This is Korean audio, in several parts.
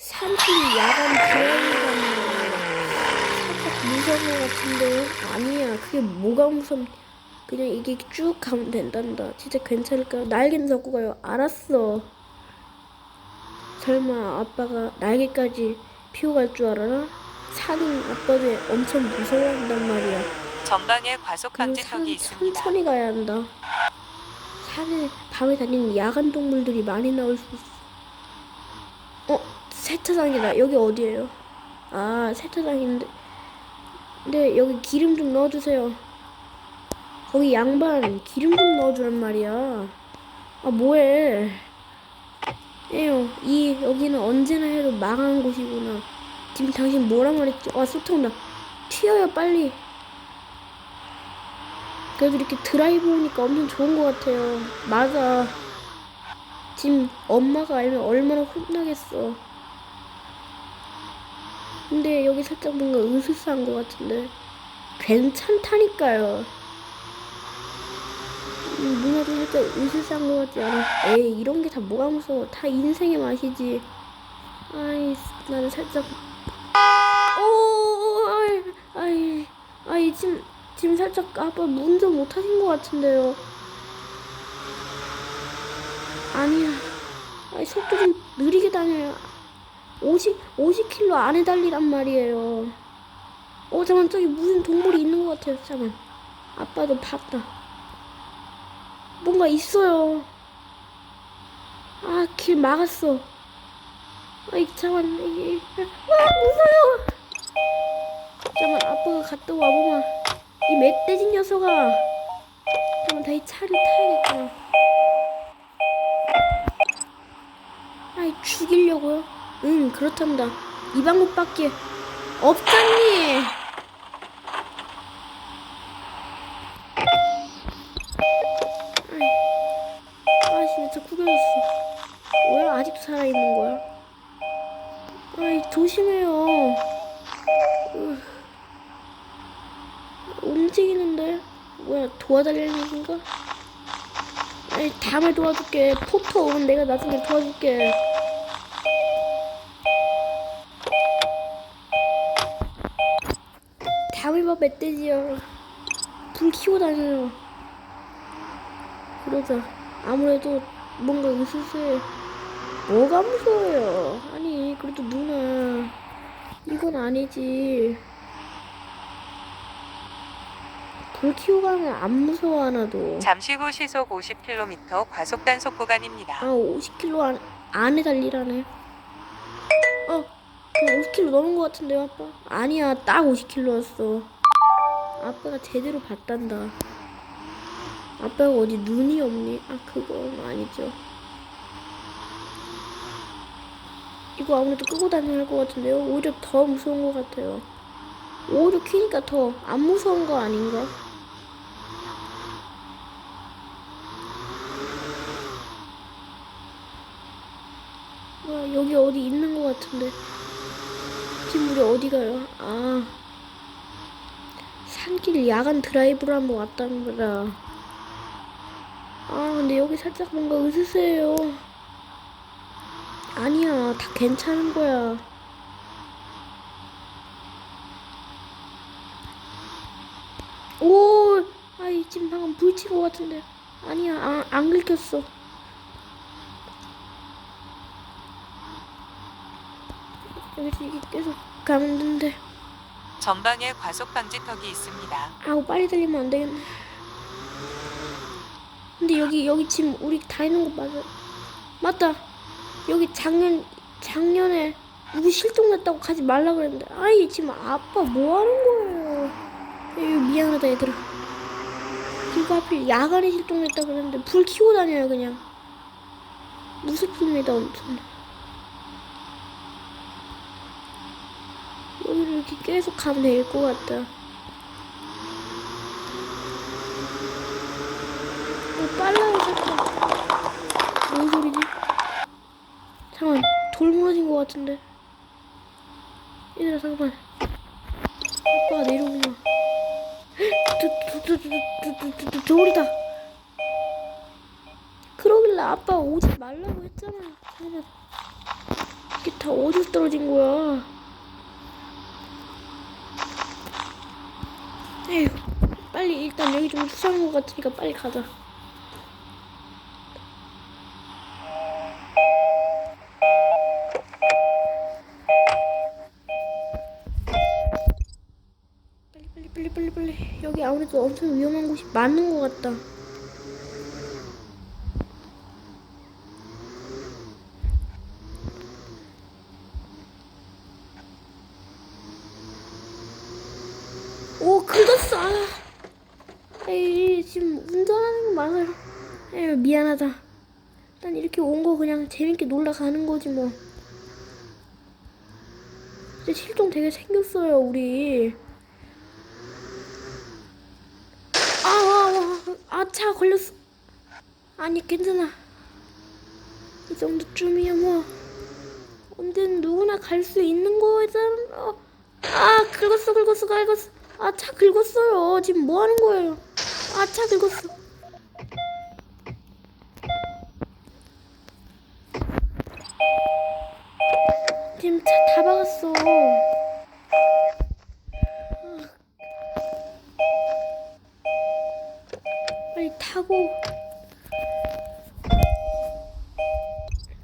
산길 야간 드라이브가 살짝 무서운 것 같은데요? 아니야 그게 뭐가 무섭 그냥 이게 쭉 가면 된단다 진짜 괜찮을까요? 날개는 잡고 가요 알았어 설마 아빠가 날개까지 피고 갈줄 알아나? 산은 아빠를 엄청 무서워한단 말이야 전방에 과속 방지턱이 산, 있습니다. 천천히 가야 한다. 산에 밤에 다니는 야간 동물들이 많이 나올 수 있어. 어, 세차장이다. 여기 어디예요? 아, 세차장인데. 근데 여기 기름 좀 넣어주세요. 거기 양반 기름 좀 넣어주란 말이야. 아, 뭐해? 에요, 이 여기는 언제나 해도 망한 곳이구나. 지금 당신 뭐라 말했지? 와, 소통나. 튀어요, 빨리. 그래도 이렇게 드라이브 오니까 엄청 좋은 것 같아요. 맞아. 지금 엄마가 알면 얼마나 혼나겠어. 근데 여기 살짝 뭔가 으스스한 것 같은데. 괜찮다니까요. 음, 누나도 살짝 으스스한 것 같지 않아? 에이, 이런 게 다 뭐가 무서워. 다 인생의 맛이지. 아이, 나는 살짝. 오, 아이, 아이, 아이, 지금. 지금 살짝 아빠 운전 못하신 것 같은데요. 아니야. 아니, 속도 좀 느리게 다녀요. 50, 50km 안에 달리란 말이에요. 어, 잠깐, 저기 무슨 동물이 있는 것 같아요. 잠깐. 아빠도 봤다. 뭔가 있어요. 아, 길 막았어. 아이, 잠깐, 이게. 와, 무서워! 잠깐, 아빠가 갔다 와보마. 이 멧돼지 녀석아. 잠깐 다 이 차를 타야겠다. 아이 죽이려고요? 응 그렇답니다. 이 방법밖에 없잖니. 아이, 아씨 왜자 구겨졌어. 뭐야 아직도 살아있는 거야? 아이 조심해요. 으. 움직이는데 뭐야 도와달라는 건가? 아니 다음에 도와줄게 포터 오면 내가 나중에 도와줄게 다음에 봐 멧돼지야 불 켜고 다녀요. 그러자. 아무래도 뭔가 으스스해 뭐가 무서워요? 아니 그래도 누나. 이건 아니지. 불 켜고 가면 안 무서워 하나도. 잠시 후 시속 50km 과속 단속 구간입니다. 아 50km 안, 안에 달리라네. 어 그럼 50km 넘은 것 같은데요 아빠? 아니야 딱 50km였어 아빠가 제대로 봤단다 아빠가 어디 눈이 없니? 아 그건 아니죠 이거 아무래도 끄고 다녀야 할 것 같은데요 오히려 더 무서운 것 같아요 오히려 키니까 더 안 무서운 거 아닌가? 뭐야 여기 어디 있는 것 같은데 지금 우리 어디 가요? 아 산길 야간 드라이브를 한번 왔다는 거다. 아 근데 여기 살짝 뭔가 으스스해요. 아니야 다 괜찮은 거야. 오 아이 지금 방금 불친 것 같은데. 아니야 아, 안 긁혔어. 여기서 이게 계속 되는데 전방에 과속 방지턱이 있습니다. 아우 빨리 달리면 안 되겠네. 근데 여기 여기 지금 우리 다니는 곳 맞아? 맞다. 여기 작년 작년에 누구 실종됐다고 가지 말라 그랬는데. 아이 지금 아빠 뭐 하는 거예요? 미안하다 얘들아. 그리고 하필 야간에 실종됐다 그랬는데 불 켜고 다녀요 그냥. 무섭습니다 엄청 여기를 이렇게 계속 가면 될 것 같다 어, 빨라요 살짝 뭔 소리지? 잠깐 돌 무너진 것 같은데. 얘들아 잠깐만. 아빠가 내려오구나 돌이다. 그러길래 아빠 오지 말라고 했잖아. 잠깐만 이게 다 어디서 떨어진 거야? 에휴, 빨리 일단 여기 좀 수상한 것 같으니까 빨리 가자. 빨리 빨리 빨리 빨리 빨리 여기 아무래도 엄청 위험한 곳이 많은 것 같다. 아. 에이 지금 운전하는 거 맞아요. 에이 미안하다. 난 이렇게 온 거 그냥 재밌게 놀러 가는 거지 뭐. 근데 실종 되게 생겼어요 우리. 아아차 걸렸어. 아니 괜찮아. 이 정도쯤이야 뭐. 언제든 누구나 갈 수 있는 거잖아. 아 긁었어 긁었어 긁었어. 아 차 긁었어요. 지금 뭐 하는 거예요? 아 차 긁었어. 지금 차 다 박았어. 빨리 타고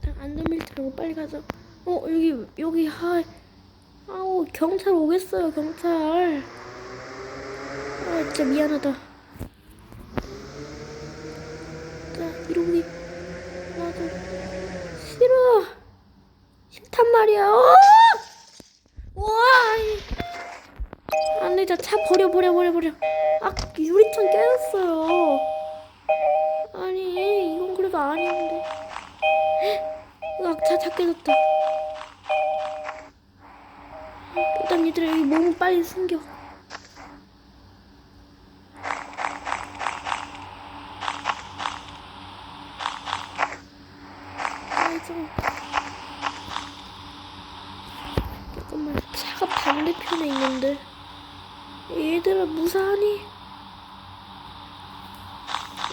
일단 안전벨트 하고 빨리 가자. 어 여기 여기 하 아우 경찰 오겠어요 경찰. 아 진짜 미안하다. 자 이러기 나도 싫어 싫단 말이야. 어! 와 안돼 자차 버려 버려 버려 버려. 아 유리창 깨졌어요. 아니 이건 그래도 아닌데. 으악 차차 깨졌다. 일단 얘들아 여기 몸을 빨리 숨겨. 아 좀. 잠깐만 차가 반대편에 있는데. 얘들아 무사하니?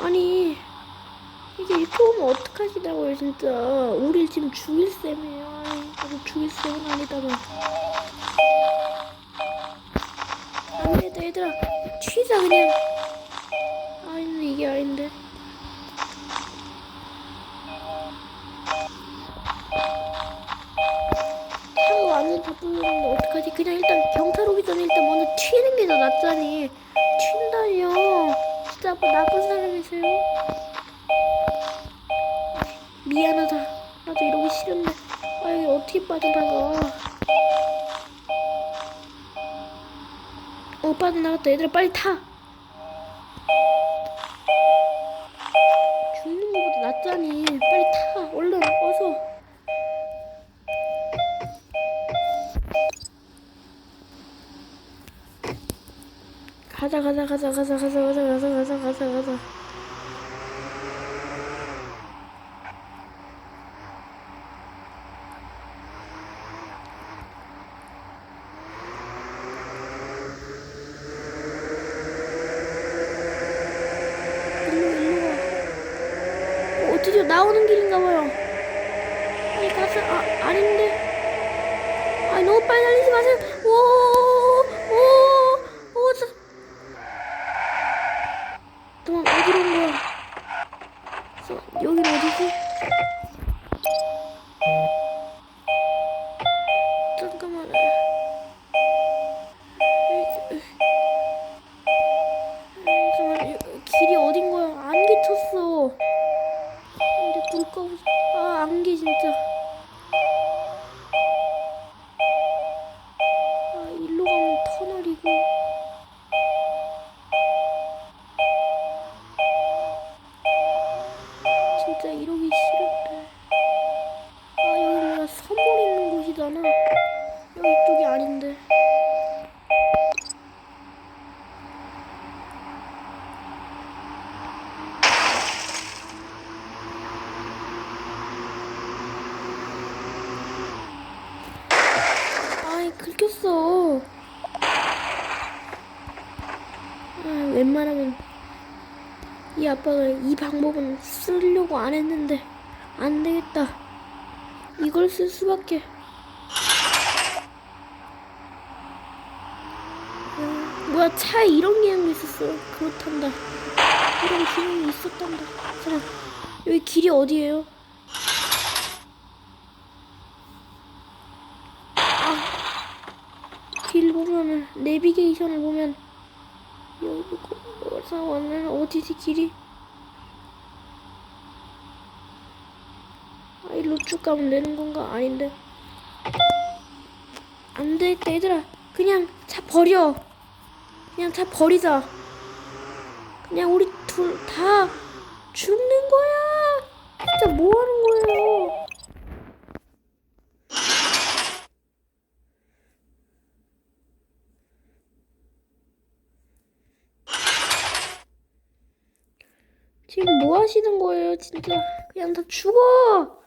아니 이게 이렇게 오면 어떡하시냐고요 진짜 우릴 지금 죽일 셈이에요 아니 죽일 셈은 아니다만 안되겠다 얘들아 튀자 그냥 아닌데 이게 아닌데 불렀는데 어떡하지? 그냥 일단 경찰 오기 전에 일단 먼저 튀는 게 더 낫잖니. 튄다니요. 진짜 아빠 나쁜 사람이세요? 미안하다. 나도 이러기 싫은데. 아 여기 어떻게 빠져나가 어 빠져나갔다. 얘들아 빨리 타. 죽는 거보다 낫잖니. 빨리 타. 얼른 어서 가자 가자 가자 가자 가자 가자 가자 가자 가자 가자. 와 어, 드디어 나오는 길인가 봐요. 아니 가자. 아 아닌데. 아니 너무 빨리 달리지 마세요. 오 아빠가 이 방법은 쓰려고 안 했는데 안 되겠다. 이걸 쓸 수밖에. 음, 뭐야 차에 이런 기능이 있었어. 그렇단다. 이런 기능이 있었단다. 사람 여기 길이 어디예요? 아, 길 보면은 내비게이션을 보면 여기 고사원은 뭐, 어디지 길이? 일로 쭉 가면 되는 건가? 아닌데. 안 되겠다, 얘들아. 그냥 차 버려. 그냥 차 버리자. 그냥 우리 둘 다 죽는 거야. 진짜 뭐 하는 거예요? 지금 뭐 하시는 거예요, 진짜? 그냥 다 죽어!